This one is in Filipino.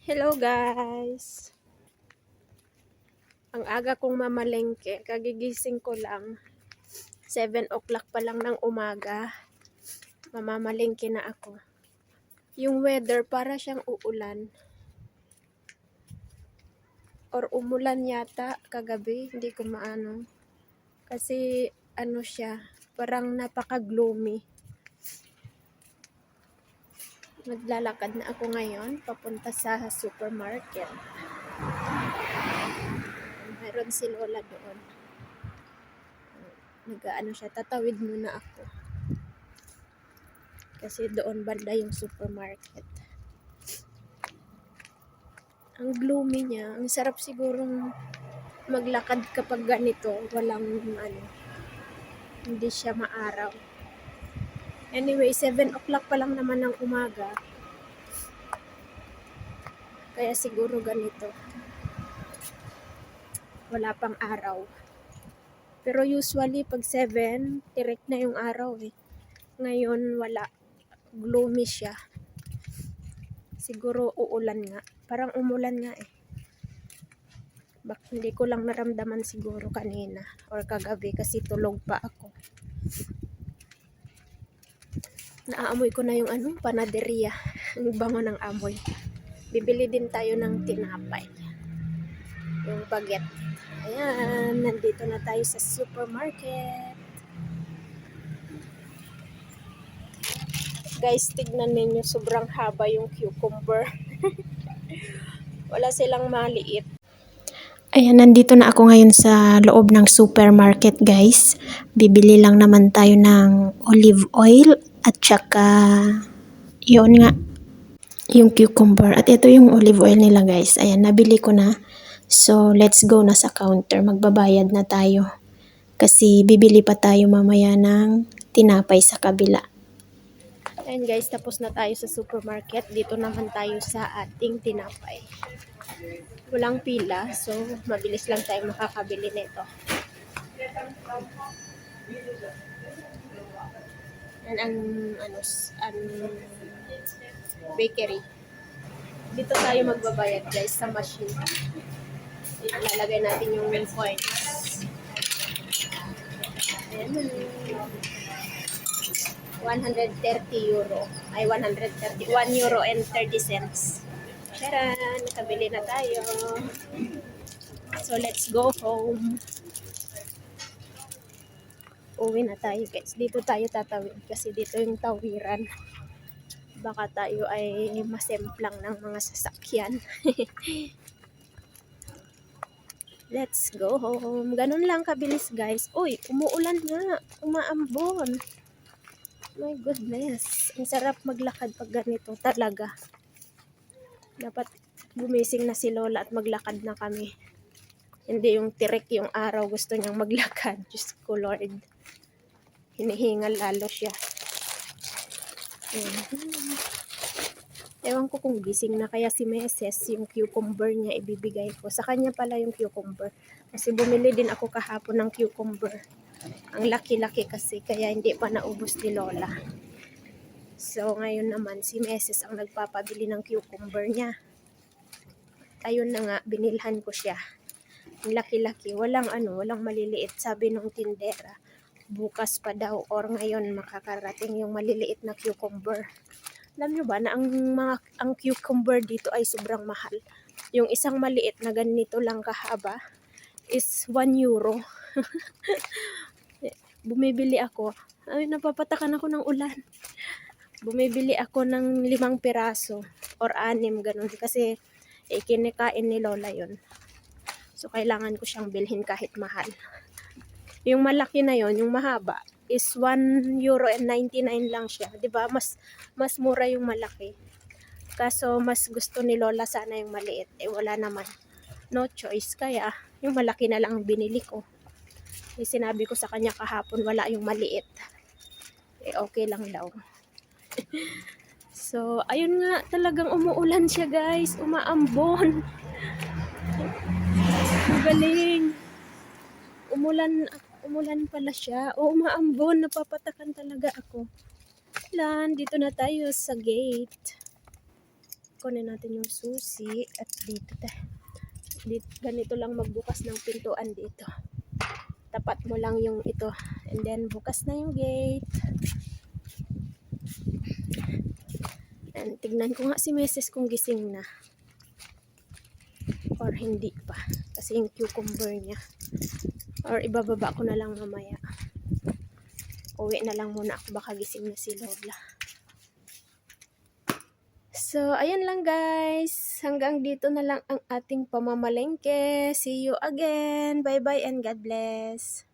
Hello guys! Ang aga kong mamalengke, kagigising ko lang. 7 o'clock pa lang ng umaga. Mamamalengke na ako. Yung weather para siyang uulan. Or umulan yata kagabi, hindi ko maano. Kasi ano siya, parang napaka-gloomy. Maglalakad na ako ngayon, papunta sa supermarket. Meron si Lola doon. Nag-ano siya, tatawid muna ako. Kasi doon banda yung supermarket. Ang gloomy niya, ang sarap sigurong maglakad kapag ganito, walang ano, hindi siya maaraw. Anyway, 7 o'clock pa lang naman ng umaga. Kaya siguro ganito. Wala pang araw. Pero usually, pag 7, direct na yung araw eh. Ngayon, wala. Gloomy siya. Siguro uulan nga. Parang umulan nga eh. Bak hindi ko lang naramdaman siguro kanina or kagabi kasi tulog pa ako. Naaamoy ko na yung ano, panaderia. Ang bango ng amoy. Bibili din tayo ng tinapay. Yung baget. Ayan, nandito na tayo sa supermarket. Guys, tignan ninyo, sobrang haba yung cucumber. Wala silang maliit. Ayan, nandito na ako ngayon sa loob ng supermarket, guys. Bibili lang naman tayo ng olive oil at saka yun nga, yung cucumber. At ito yung olive oil nila, guys. Ayan, nabili ko na. So, let's go na sa counter. Magbabayad na tayo. Kasi bibili pa tayo mamaya ng tinapay sa kabila. Ayan guys, tapos na tayo sa supermarket. Dito naman tayo sa ating tinapay. Walang pila, so mabilis lang tayo makakabili nito. Yan ang ano, ang bakery. Dito tayo magbabayad guys sa machine. Ilalagay natin yung coins. Ayan. 130 euro. Ay, 130. 1 euro and 30 cents. Tara, nakabili na tayo. So, let's go home. Uwi na tayo guys. Dito tayo tatawid kasi dito yung tawiran. Baka tayo ay masemplang ng mga sasakyan. Let's go home. Ganun lang kabilis guys. Uy, umuulan nga. Umaambon. My goodness. Ang sarap maglakad pag ganito talaga. Dapat gumising na si Lola at maglakad na kami. Hindi yung tirik yung araw gusto niyang maglakad. Diyos ko Lord. Hinihingal lalo siya. Ewan ko kung gising na kaya si Meses yung cucumber niya ibibigay ko. Sa kanya pala yung cucumber. Kasi bumili din ako kahapon ng cucumber. Ang laki-laki kasi kaya hindi pa naubos ni Lola. So ngayon naman si Meses ang nagpapabili ng cucumber niya. Ayun na nga, binilhan ko siya. Ang laki-laki, walang ano, walang maliliit. Sabi nung tindera, bukas pa daw or ngayon makakarating yung maliliit na cucumber. Alam nyo ba na ang mga ang cucumber dito ay sobrang mahal. Yung isang maliit na ganito lang kahaba is 1 euro. Bumibili ako. Ay, napapatakan ako ng ulan. Bumibili ako ng limang piraso or anim ganun kasi eh, kinikain ni Lola yon. So, kailangan ko siyang bilhin kahit mahal. Yung malaki na yon, yung mahaba, is 1 euro and 99 lang siya. 'Di ba Mas, mas mura yung malaki. Kaso, mas gusto ni Lola sana yung maliit. Eh, wala naman. No choice. Kaya, yung malaki na lang ang binili ko. Eh, sinabi ko sa kanya kahapon, wala yung maliit. Eh, okay lang daw. so, ayun nga, talagang umuulan siya guys. Umaambon. Ang galing. Umulan, umulan pala siya. O, umaambon. Napapatakan talaga ako. Lan, dito na tayo sa gate. kunin natin yung susi at dito te. Dito, ganito lang magbukas ng pintuan dito. Tapat mo lang yung ito. And then, bukas na yung gate. And tignan ko nga si Mrs. kung gising na. Or hindi pa. Kasi yung cucumber niya. Or ibababa ko na lang mamaya. Uwi na lang muna ako. Baka gising na si Lola. So, ayan lang guys. Hanggang dito na lang ang ating pamamalengke. See you again. Bye-bye and God bless.